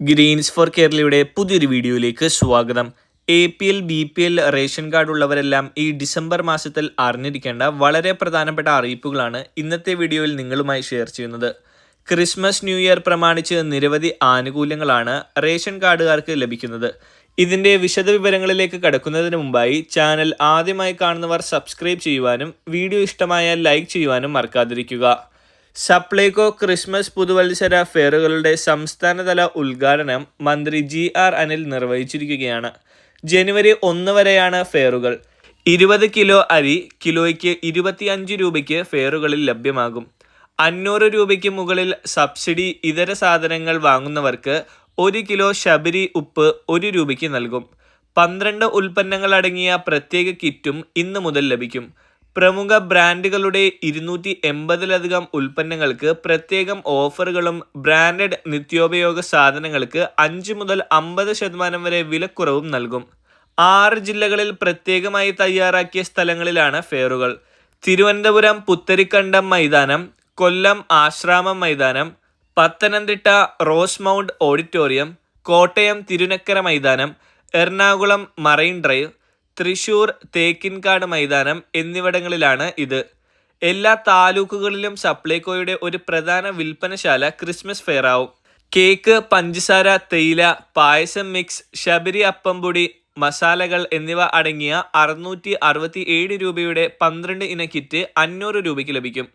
Green's four കേരളയുടെ പുതിയൊരു വീഡിയോയിലേക്ക് സ്വാഗതം. A P L B P L ration card ഉള്ളവരെല്ലാം ഈ ഡിസംബർ മാസത്തിൽ അറിഞ്ഞിരിക്കേണ്ട വളരെ പ്രധാനപ്പെട്ട അറിയിപ്പുകളാണ് ഇന്നത്തെ വീഡിയോയിൽ നിങ്ങളുമായി ഷെയർ ചെയ്യുന്നത്. ക്രിസ്മസ് ന്യൂ ഇയർ പ്രമാണിച്ച് നിരവധി ആനുകൂല്യങ്ങളാണ് റേഷൻ കാർഡുകാർക്ക് ലഭിക്കുന്നത്. ഇതിന്റെ വിശദവിവരങ്ങളിലേക്ക് കടക്കുന്നതിന് മുമ്പായി ചാനൽ ആദ്യമായി കാണുന്നവർ സബ്സ്ക്രൈബ് ചെയ്യുവാനും വീഡിയോ ഇഷ്ടമായാൽ ലൈക്ക് ചെയ്യുവാനും മറക്കാതിരിക്കുക. സപ്ലൈകോ ക്രിസ്മസ് പുതുവത്സര ഫെയറുകളുടെ സംസ്ഥാനതല ഉദ്ഘാടനം മന്ത്രി ജി ആർ അനിൽ നിർവഹിച്ചിരിക്കുകയാണ്. ജനുവരി ഒന്ന് വരെയാണ് ഫെയറുകൾ. ഇരുപത് കിലോ അരി കിലോയ്ക്ക് ഇരുപത്തിയഞ്ച് രൂപയ്ക്ക് ഫെയറുകളിൽ ലഭ്യമാകും. അഞ്ഞൂറ് രൂപയ്ക്ക് മുകളിൽ സബ്സിഡി ഇതര സാധനങ്ങൾ വാങ്ങുന്നവർക്ക് ഒരു കിലോ ശബരി ഉപ്പ് ഒരു രൂപയ്ക്ക് നൽകും. പന്ത്രണ്ട് ഉൽപ്പന്നങ്ങൾ അടങ്ങിയ പ്രത്യേക കിറ്റും ഇന്ന് മുതൽ ലഭിക്കും. പ്രമുഖ ബ്രാൻഡുകളുടെ ഇരുന്നൂറ്റി എൺപതിലധികം ഉൽപ്പന്നങ്ങൾക്ക് പ്രത്യേകം ഓഫറുകളും ബ്രാൻഡഡ് നിത്യോപയോഗ സാധനങ്ങൾക്ക് അഞ്ച് മുതൽ അമ്പത് ശതമാനം വരെ വിലക്കുറവും നൽകും. ആറ് ജില്ലകളിൽ പ്രത്യേകമായി തയ്യാറാക്കിയ സ്ഥലങ്ങളിലാണ് ഫെയറുകൾ. തിരുവനന്തപുരം പുത്തരിക്കണ്ടം മൈതാനം കൊല്ലം ആശ്രാമം മൈതാനം Pathanamthitta Rose Mount auditorium Kottayam Thirunakkara മൈതാനം എറണാകുളം മറൈൻ ഡ്രൈവ് തൃശൂർ തേക്കിൻകാട് മൈതാനം എന്നിവിടങ്ങളിലാണ് ഇത്. എല്ലാ താലൂക്കുകളിലും സപ്ലൈകോയുടെ ഒരു പ്രധാന വിൽപ്പനശാല ക്രിസ്മസ് ഫെയർ ആവും. കേക്ക് പഞ്ചസാര തേയില പായസം മിക്സ് ശബരി അപ്പംപൊടി മസാലകൾ എന്നിവ അടങ്ങിയ അറുന്നൂറ്റി അറുപത്തി ഏഴ് രൂപയുടെ പന്ത്രണ്ട് ഇന കിറ്റ് അഞ്ഞൂറ് രൂപയ്ക്ക് ലഭിക്കും.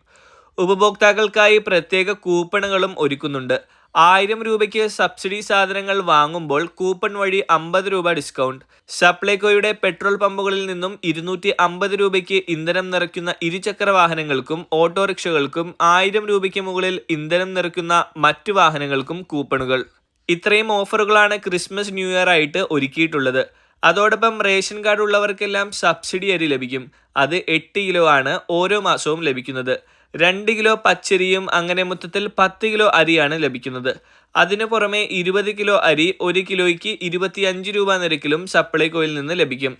ഉപഭോക്താക്കൾക്കായി പ്രത്യേക കൂപ്പണുകളും ഒരുക്കുന്നുണ്ട്. ആയിരം രൂപയ്ക്ക് സബ്സിഡി സാധനങ്ങൾ വാങ്ങുമ്പോൾ കൂപ്പൺ വഴി അമ്പത് രൂപ ഡിസ്കൗണ്ട്. സപ്ലൈകോയുടെ പെട്രോൾ പമ്പുകളിൽ നിന്നും ഇരുന്നൂറ്റി അമ്പത് രൂപയ്ക്ക് ഇന്ധനം നിറയ്ക്കുന്ന ഇരുചക്ര വാഹനങ്ങൾക്കും ഓട്ടോറിക്ഷകൾക്കും ആയിരം രൂപയ്ക്ക് മുകളിൽ ഇന്ധനം നിറയ്ക്കുന്ന മറ്റു വാഹനങ്ങൾക്കും കൂപ്പണുകൾ. ഇത്രയും ഓഫറുകളാണ് ക്രിസ്മസ് ന്യൂ ഇയർ ആയിട്ട് ഒരുക്കിയിട്ടുള്ളത്. അതോടൊപ്പം റേഷൻ കാർഡ് ഉള്ളവർക്കെല്ലാം സബ്സിഡി അരി ലഭിക്കും. അത് എട്ട് കിലോ ആണ് ഓരോ മാസവും ലഭിക്കുന്നത്. രണ്ട് കിലോ പച്ചരിയും അങ്ങനെ മൊത്തത്തിൽ പത്ത് കിലോ അരിയാണ് ലഭിക്കുന്നത്. അതിനു പുറമെ ഇരുപത് കിലോ അരി ഒരു കിലോയ്ക്ക് ഇരുപത്തിയഞ്ച് രൂപ നിരക്കിലും സപ്ലൈകോയിൽ നിന്ന് ലഭിക്കും.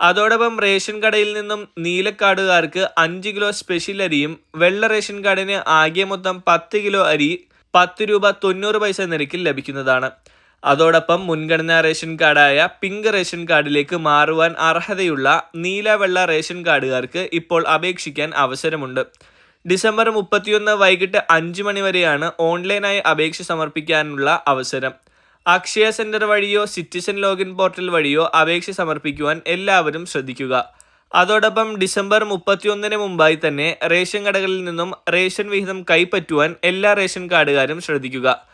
അതോടൊപ്പം റേഷൻ കടയിൽ നിന്നും നീലക്കാടുകാർക്ക് അഞ്ച് കിലോ സ്പെഷ്യൽ അരിയും വെള്ള റേഷൻ കാർഡിന് ആകെ മൊത്തം പത്ത് കിലോ അരി പത്ത് രൂപ തൊണ്ണൂറ് പൈസ നിരക്കിൽ ലഭിക്കുന്നതാണ്. അതോടൊപ്പം മുൻഗണനാ റേഷൻ കാർഡായ പിങ്ക് റേഷൻ കാർഡിലേക്ക് മാറുവാൻ അർഹതയുള്ള നീല വെള്ള റേഷൻ കാർഡുകാർക്ക് ഇപ്പോൾ അപേക്ഷിക്കാൻ അവസരമുണ്ട്. ഡിസംബർ മുപ്പത്തിയൊന്ന് വൈകിട്ട് അഞ്ച് മണി വരെയാണ് ഓൺലൈനായി അപേക്ഷ സമർപ്പിക്കാനുള്ള അവസരം. അക്ഷയ സെന്റർ വഴിയോ സിറ്റിസൺ ലോഗിൻ പോർട്ടൽ വഴിയോ അപേക്ഷ സമർപ്പിക്കുവാൻ എല്ലാവരും ശ്രദ്ധിക്കുക. അതോടൊപ്പം ഡിസംബർ മുപ്പത്തിയൊന്നിന് മുമ്പായി തന്നെ റേഷൻ കടകളിൽ നിന്നും റേഷൻ വിഹിതം കൈപ്പറ്റുവാൻ എല്ലാ റേഷൻ കാർഡുകാരും ശ്രദ്ധിക്കുക.